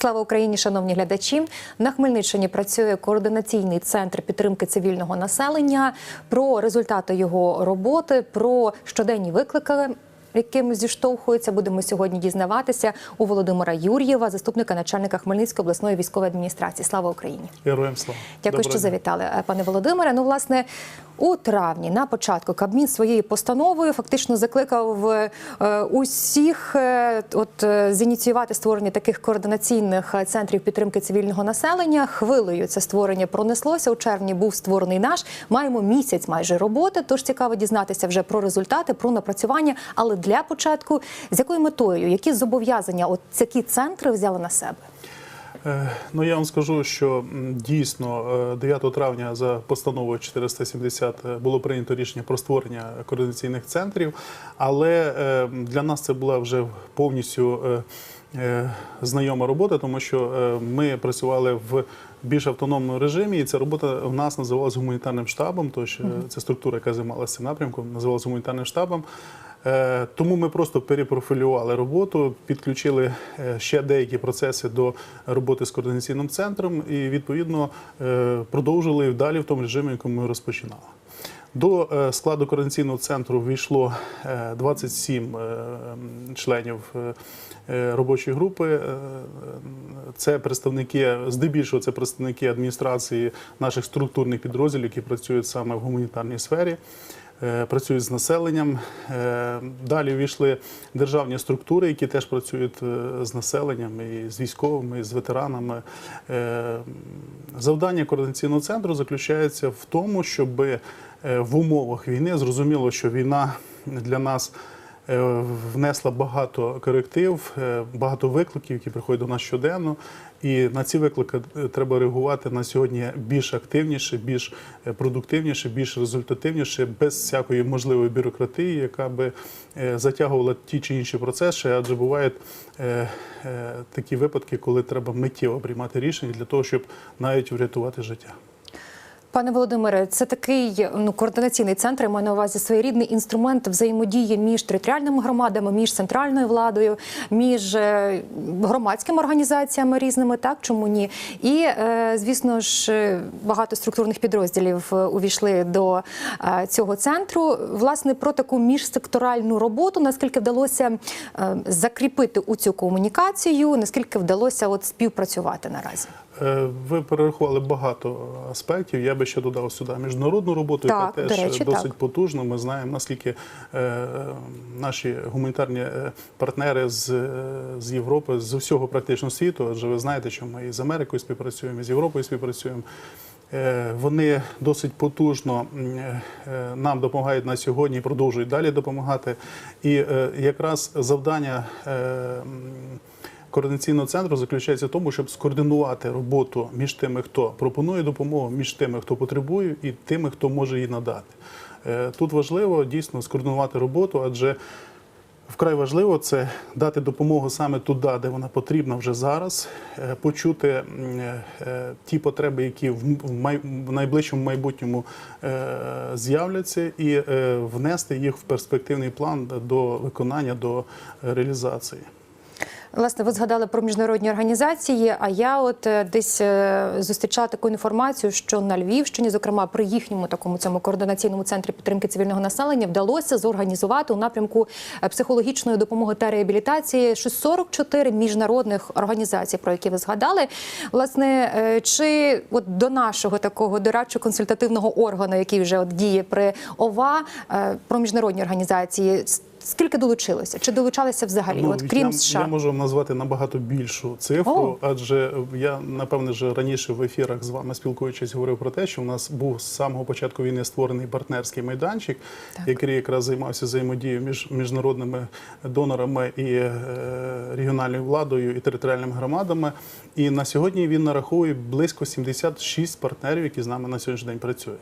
Слава Україні, шановні глядачі. На Хмельниччині працює координаційний центр підтримки цивільного населення. Про результати його роботи, про щоденні виклики. Яким зіштовхуються, будемо сьогодні дізнаватися у Володимира Юр'єва, заступника начальника Хмельницької обласної військової адміністрації. Слава Україні! Героям слава. Дякую, Доброго що завітали, е, пане Володимире. Ну, власне, у травні на початку Кабмін своєю постановою фактично закликав е, усіх е, от е, зініціювати створення таких координаційних центрів підтримки цивільного населення. Хвилею це створення пронеслося. У червні був створений наш. Маємо місяць майже роботи. Тож цікаво дізнатися вже про результати, про напрацювання. Але для початку з якою метою, які зобов'язання от такі центри взяли на себе? Е, Ну я вам скажу, що дійсно е, 9 травня за постановою 470 е, було прийнято рішення про створення координаційних центрів, але е, для нас це була вже повністю е, е, знайома робота, тому що е, ми працювали в більш автономному режимі, і ця робота в нас називалася гуманітарним штабом. Тож е, це структура, яка займалася цим напрямком, називалася гуманітарним штабом. Е, Тому ми просто перепрофілювали роботу, підключили е, ще деякі процеси до роботи з координаційним центром і відповідно е, продовжили далі в тому режимі, якому ми розпочинали. До складу координаційного центру війшло е, 27 е, членів робочої групи. Це представники, здебільшого, це представники адміністрації наших структурних підрозділів, які працюють саме в гуманітарній сфері. Е, Працюють з населенням. Е, Далі увійшли державні структури, які теж працюють е, з населенням, і з військовими, і з ветеранами. Завдання координаційного центру заключається в тому, щоб в умовах війни зрозуміло, що війна для нас внесла багато коректив, е, багато викликів, які приходять до нас щоденно. І на ці виклики е, треба реагувати на сьогодні більш активніше, більш е, продуктивніше, більш результативніше, без всякої можливої бюрократії, яка би е, затягувала ті чи інші процеси. Адже бувають е, е, такі випадки, коли треба миттєво приймати рішення для того, щоб навіть врятувати життя. Пане Володимире, це такий ну координаційний центр. Я маю на увазі своєрідний інструмент взаємодії між територіальними громадами, між центральною владою, між е, громадськими організаціями різними, так чому ні? І е, звісно ж, е, багато структурних підрозділів увійшли до цього центру. Власне про таку міжсекторальну роботу, наскільки вдалося закріпити у цю комунікацію, наскільки вдалося от співпрацювати наразі. Е, Ви перерахували багато аспектів. Я би ще додав сюди міжнародну роботу, Так, яка до теж речі, досить так. потужна. Ми знаємо, наскільки е, наші гуманітарні е, партнери з, е, з Європи, з усього практично світу, адже ви знаєте, що ми і з Америкою співпрацюємо, і з Європою співпрацюємо. Е, Вони досить потужно е, нам допомагають на сьогодні і продовжують далі допомагати. І е, якраз завдання. е, Координаційного центру заключається в тому, щоб скоординувати роботу між тими, хто пропонує допомогу, між тими, хто потребує, і тими, хто може її надати. Е, Тут важливо дійсно скоординувати роботу, адже вкрай важливо це дати допомогу саме туди, де вона потрібна вже зараз, е, почути е, ті потреби, які в найближчому майбутньому з'являться, і внести їх в перспективний план до виконання, до реалізації. Власне, ви згадали про міжнародні організації. А я от е, десь е, зустрічала таку інформацію, що на Львівщині, зокрема при їхньому такому цьому координаційному центрі підтримки цивільного населення, вдалося зорганізувати у напрямку е, психологічної допомоги та реабілітації 644 міжнародних організацій, про які ви згадали. Власне, чи от до нашого такого дорадчо-консультативного органу, який вже от діє при ОВА, про міжнародні організації. Скільки долучилося? Чи долучалися взагалі? от крім Ну, я, США? я можу вам назвати набагато більшу цифру, О. адже я напевне вже раніше в ефірах з вами спілкуючись говорив про те, що у нас був з самого початку війни створений партнерський майданчик, Так. який якраз займався взаємодією між міжнародними донорами і е, регіональною владою і територіальними громадами. І на сьогодні він нараховує близько 76 партнерів, які з нами на сьогоднішній день працюють.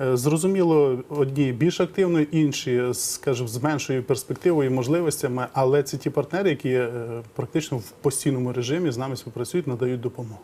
Е, Зрозуміло, одні більш активно, інші, скажімо, з меншою перспективою і можливостями, але це ті партнери, які е, практично в постійному режимі з нами співпрацюють, надають допомогу.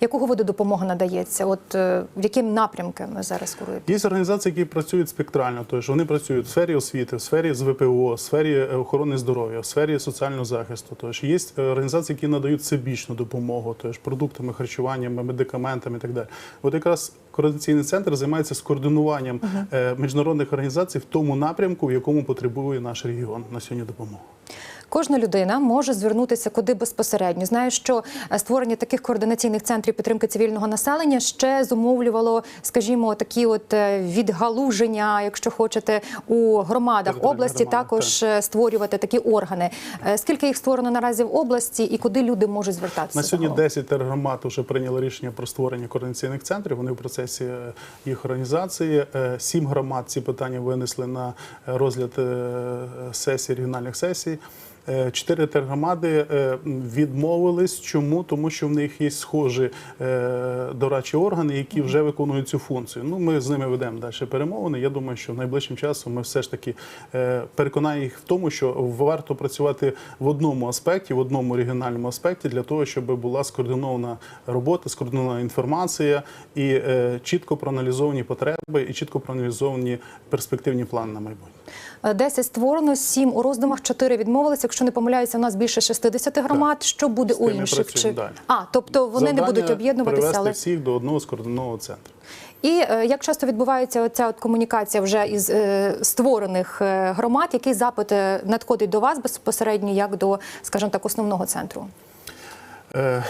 Якого виду допомога надається? От е, яким напрямком ви зараз куруєте? Є організації, які працюють спектрально, тобто вони працюють в сфері освіти, в сфері з ВПО, в сфері е, охорони здоров'я, в сфері соціального захисту. Тобто є організації, які надають всебічну допомогу, тобто продуктами, харчуванням, медикаментами і так далі. От якраз координаційний центр займається скоординуванням е, міжнародних організацій в тому напрямку, в якому потребує наш регіон на сьогодні допомогу. Кожна людина може звернутися куди безпосередньо. Знаю, що е, створення таких координаційних центрів підтримки цивільного населення ще зумовлювало, скажімо, такі от е, відгалуження, якщо хочете, у громадах області громадах, також е, створювати такі органи. Скільки їх створено наразі в області, і куди люди можуть звертатися? На сьогодні загалом? 10 тергромад вже прийняли рішення про створення координаційних центрів. Вони в процесі їх організації. Сім громад ці питання винесли на розгляд сесій, регіональних сесій. Е, Чотири тергромади е, відмовились. Чому? Тому що в них є схожі е, дорадчі органи, які вже виконують цю функцію. Ну, ми з ними ведемо далі перемовини. Я думаю, що найближчим часом ми все ж таки переконаємо їх в тому, що варто працювати в одному аспекті, в одному регіональному аспекті, для того, щоб була скоординована робота, скоординована інформація і чітко проаналізовані потреби, і чітко проаналізовані перспективні плани на майбутнє. 10 створено, 7 у роздумах, 4 відмовилися. Якщо не помиляюся, у нас більше 60 громад. Що буде у інших? Чи... далі. А, тобто вони не будуть об'єднуватися, але всіх до одного скоординованого центру. І е, як часто відбувається оця от комунікація вже із е, створених е, громад, який запит е, надходить до вас безпосередньо, як до, скажімо так, основного центру? Е,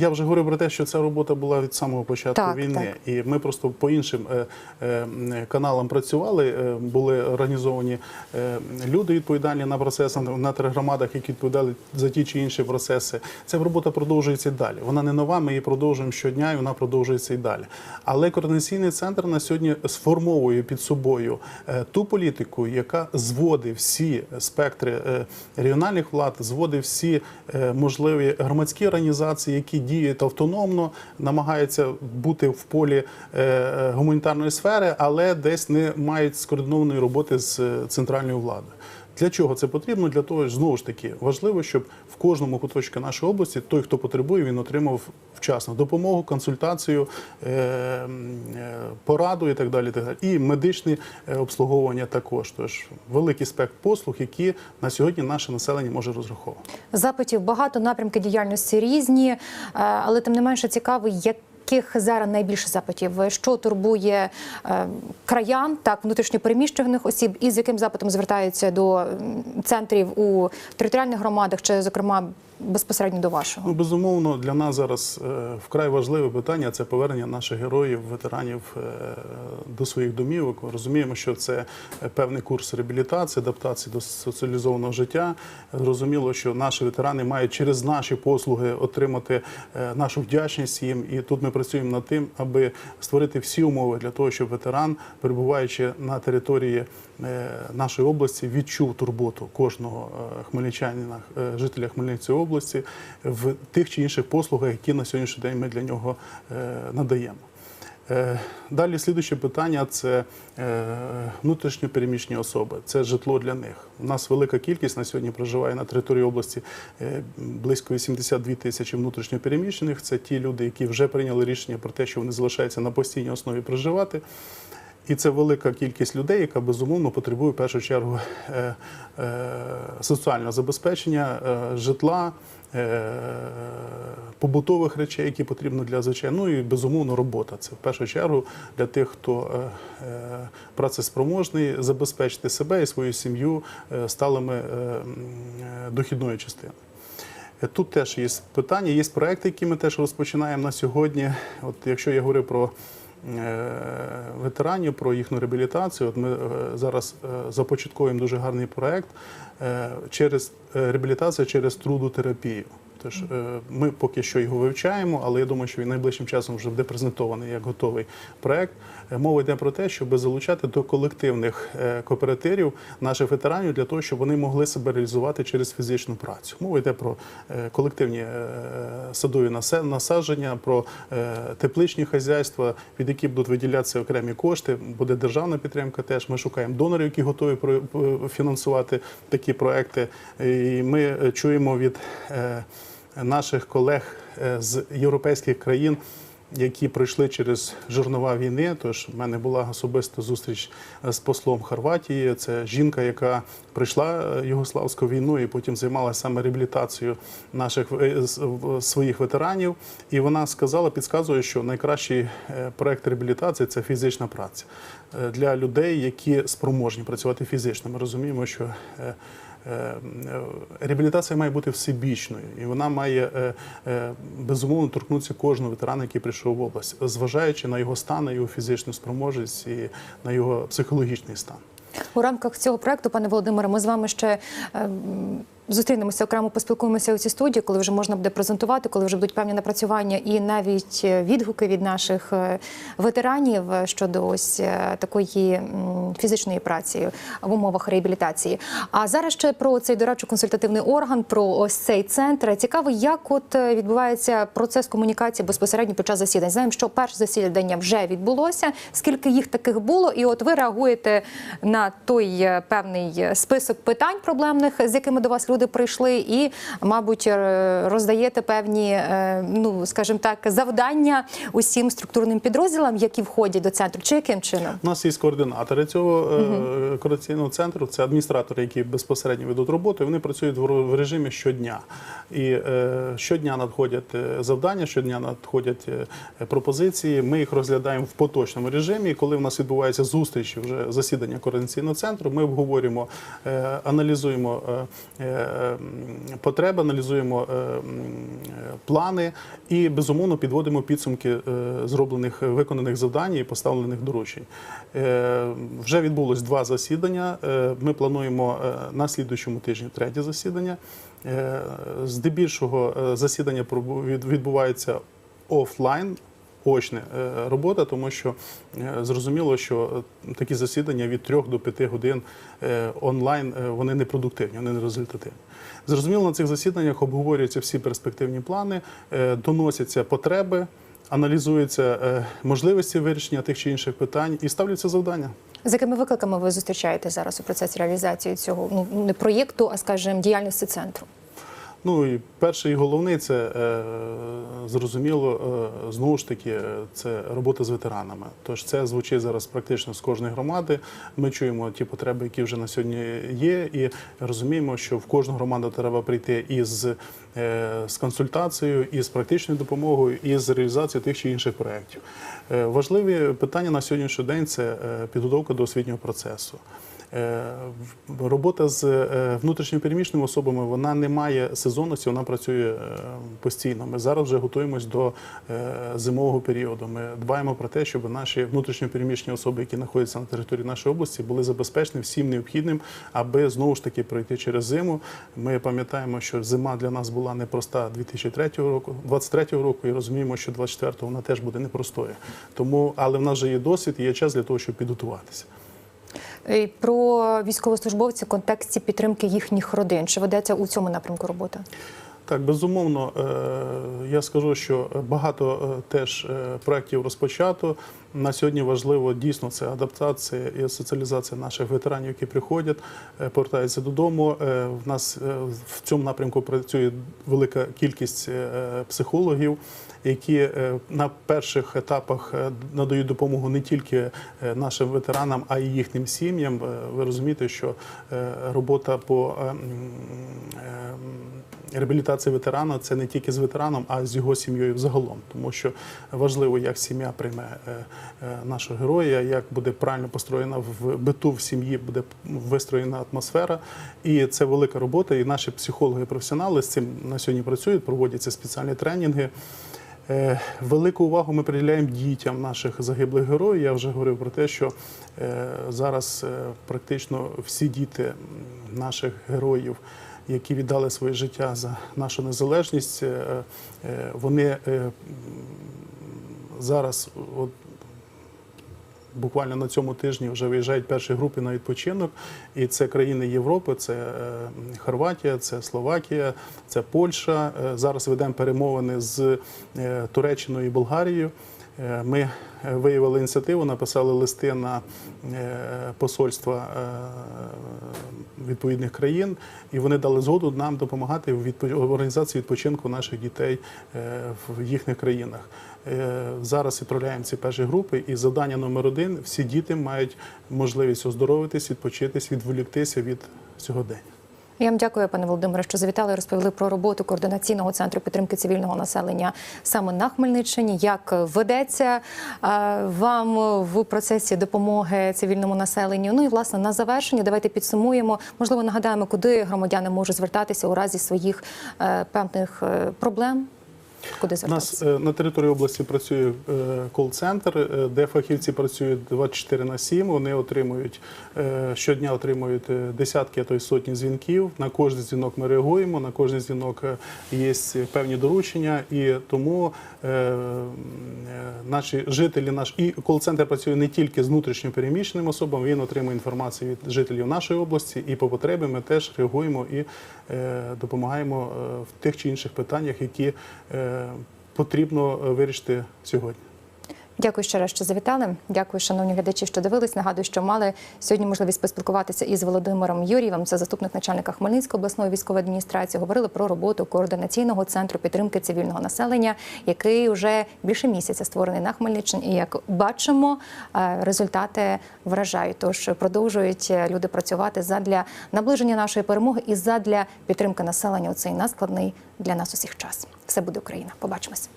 Я вже говорив про те, що ця робота була від самого початку Так, війни, і ми просто по іншим е, е, каналам працювали. е, Були організовані е, люди відповідальні на процеси на тергромадах, які відповідали за ті чи інші процеси. Ця робота продовжується і далі. Вона не нова. Ми її продовжуємо щодня, і вона продовжується і далі. Але координаційний центр на сьогодні сформовує під собою е, ту політику, яка зводить всі спектри е, регіональних влад, зводить всі е, можливі громадські організації, які діють автономно, намагаються бути в полі е, е, гуманітарної сфери, але десь не мають скоординованої роботи з е, центральною владою. Для чого це потрібно? Для того, знову ж таки, важливо, щоб в кожному куточку нашої області той, хто потребує, він отримав вчасно допомогу, консультацію, е, е, пораду і так далі. І, медичне е, обслуговування також. Тож великий спектр послуг, які на сьогодні наше населення може розраховувати. Запитів багато, напрямки діяльності різні, але тим не менше цікаво, яких зараз найбільше запитів, що турбує е, краян, так внутрішньопереміщених осіб, і з яким запитом звертаються до центрів у територіальних громадах, чи зокрема безпосередньо до вашого? Ну, безумовно, для нас зараз е, вкрай важливе питання це повернення наших героїв, ветеранів е, до своїх домівок. Ми розуміємо, що це певний курс реабілітації, адаптації до соціалізованого життя. Зрозуміло, що наші ветерани мають через наші послуги отримати е, нашу вдячність їм. І тут ми працюємо над тим, аби створити всі умови для того, щоб ветеран, перебуваючи на території е, нашої області, відчув турботу кожного е, хмельничанина, е, жителя Хмельницької області в тих чи інших послугах, які на сьогоднішній день ми для нього е, надаємо. Е, Далі слідуюче питання це е, внутрішньо переміщені особи, це житло для них. У нас велика кількість на сьогодні проживає на території області е, близько 82 тисячі внутрішньо переміщених. Це ті люди, які вже прийняли рішення про те, що вони залишаються на постійній основі проживати. І це велика кількість людей, яка безумовно потребує в першу чергу е, е, соціального забезпечення, е, житла, побутових речей, які потрібно для звичайно, ну і безумовно робота. Це в першу чергу для тих, хто працеспроможний, забезпечити себе і свою сім'ю сталими дохідною частиною. Тут теж є питання, є проекти, які ми теж розпочинаємо на сьогодні. От якщо я говорю про ветеранів, про їхню реабілітацію, от ми е, зараз е, започатковуємо дуже гарний проект е, через е, реабілітацію через трудотерапію. Тож е, ми поки що його вивчаємо, але я думаю, що він найближчим часом вже буде презентований як готовий проект. Мова йде про те, щоб залучати до колективних е, кооперативів наших ветеранів для того, щоб вони могли себе реалізувати через фізичну працю. Мова йде про е, колективні е, садові насадження, про тепличні хазяйства, під які будуть виділятися окремі кошти. Буде державна підтримка. Теж ми шукаємо донорів, які готові фінансувати такі проекти. І ми чуємо від наших колег з європейських країн. Які пройшли через жорнова війни, тож в мене була особиста зустріч е, з послом Хорватії. Це жінка, яка пройшла е, югославську війну і потім займалася саме реабілітацією наших е, своїх ветеранів. І вона сказала, підказує, що найкращий проект реабілітації це фізична праця для людей, які спроможні працювати фізично. Ми розуміємо, що реабілітація має бути всебічною, і вона має е, е, безумовно торкнутися кожного ветерана, який прийшов в область, зважаючи на його стан, на його фізичну спроможність і на його психологічний стан. У рамках цього проекту, пане Володимире, ми з вами ще ем, зустрінемося окремо, поспілкуємося у цій студії, коли вже можна буде презентувати, коли вже будуть певні напрацювання і навіть е, відгуки від наших е, ветеранів щодо ось е, такої фізичної праці в умовах реабілітації. А зараз ще про цей дорадчо-консультативний орган, про ось цей центр. Цікаво, як от відбувається процес комунікації безпосередньо під час засідань. Знаємо, що перше засідання вже відбулося. Скільки їх таких було, і от ви реагуєте на той певний список питань проблемних, з якими до вас люди прийшли, і, мабуть, е, роздаєте певні, е, ну скажімо так, завдання усім структурним підрозділам, які входять до центру, чи яким чином? У нас є координатори цього е, координаційного центру. Це адміністратори, які безпосередньо ведуть роботу. і Вони працюють в режимі щодня. І щодня надходять завдання, щодня надходять пропозиції. Ми їх розглядаємо в поточному режимі. І коли в нас відбувається зустріч, вже засідання координаційного центру, ми обговорюємо, аналізуємо потреби, аналізуємо е, е, плани і безумовно підводимо підсумки е, зроблених виконаних завдань і поставлених доручень. Вже відбулось два засідання. Ми плануємо на слідуючому тижні третє засідання. Здебільшого засідання відбувається офлайн. Очна е, робота, тому що е, зрозуміло, що е, такі засідання від 3 до 5 годин онлайн вони не продуктивні, вони не результативні. Зрозуміло, на цих засіданнях обговорюються всі перспективні плани, доносяться потреби, аналізуються можливості вирішення тих чи інших питань і ставляться завдання. З якими викликами ви зустрічаєте зараз у процесі реалізації цього ну не проєкту, а скажімо, діяльності центру? Ну і перший і головний це е, зрозуміло, е, знову ж таки, е, це робота з ветеранами. Тож це звучить зараз практично з кожної громади. Ми чуємо ті потреби, які вже на сьогодні є, і розуміємо, що в кожну громаду треба прийти із з консультацією, і з практичною допомогою, і з реалізацією тих чи інших проєктів. Важливі питання на сьогоднішній день це підготовка до освітнього процесу. Е, Робота з е, внутрішньопереміщеними особами вона не має сезонності, вона працює е, постійно. Ми зараз вже готуємось до зимового періоду. Ми дбаємо про те, щоб наші внутрішньопереміщені особи, які знаходяться на території нашої області, були забезпечені всім необхідним, аби знову ж таки пройти через зиму. Ми пам'ятаємо, що зима для нас була непроста 2003 року, 23 року, і розуміємо, що 24-го вона теж буде непростою. Тому, але в нас вже є досвід і є час для того, щоб підготуватися. І про військовослужбовців в контексті підтримки їхніх родин. Чи ведеться у цьому напрямку робота? Так, безумовно, е, я скажу, що багато е, теж е, проєктів розпочато. На сьогодні важливо дійсно це адаптація і соціалізація наших ветеранів, які приходять, е, повертаються додому. Е, В нас е, в цьому напрямку працює велика кількість психологів, які на перших етапах надають допомогу не тільки нашим ветеранам, а й їхнім сім'ям. Ви розумієте, що робота по е, м, е, реабілітація ветерана це не тільки з ветераном, а з його сім'єю взагалом. Тому що важливо, як сім'я прийме нашого героя, як буде правильно построєна в биту в сім'ї, буде вистроєна атмосфера. І це велика робота. І наші психологи, професіонали з цим на сьогодні працюють, проводяться спеціальні тренінги. Е, Велику увагу ми приділяємо дітям наших загиблих героїв. Я вже говорив про те, що е, зараз е, практично всі діти наших героїв, які віддали своє життя за нашу незалежність, е, е, вони е, зараз буквально на цьому тижні вже виїжджають перші групи на відпочинок. І це країни Європи, це е, Хорватія, це Словакія, це Польща. Е, Зараз ведемо перемовини з е, Туреччиною і Болгарією. Ми виявили ініціативу, написали листи на посольства відповідних країн, і вони дали згоду нам допомагати в організації відпочинку наших дітей в їхніх країнах. Е, Зараз відправляємо ці перші групи, і завдання номер один: всі діти мають можливість оздоровитись, відпочитись, відволіктися від сьогодення. Я вам дякую, пане Володимире, що завітали і розповіли про роботу координаційного центру підтримки цивільного населення саме на Хмельниччині. Як ведеться е, вам в процесі допомоги цивільному населенню? Ну і власне на завершення давайте підсумуємо. Можливо, нагадаємо, куди громадяни можуть звертатися у разі своїх е, певних проблем. Куди У нас е, на території області працює е, кол-центр, е, де фахівці працюють 24 на 7. Вони отримують щодня отримують десятки, а то й сотні дзвінків. На кожен дзвінок ми реагуємо. На кожен дзвінок є певні доручення, і тому наші жителі, наш і кол-центр працює не тільки з внутрішньо переміщеними особами. Він отримує інформацію від жителів нашої області, і по потребі ми теж реагуємо і допомагаємо в тих чи інших питаннях, які потрібно е, вирішити сьогодні. Дякую ще раз, що завітали. Дякую, шановні глядачі, що дивились. Нагадую, що мали сьогодні можливість поспілкуватися із Володимиром Юрієвим, це заступник начальника Хмельницької обласної військової адміністрації. Говорили про роботу координаційного центру підтримки цивільного населення, який вже більше місяця створений на Хмельниччині. І як бачимо, е, результати вражають. Тож продовжують е, люди працювати задля наближення нашої перемоги і задля підтримки населення у цей наскладний для нас усіх час. Все буде Україна. Побачимось.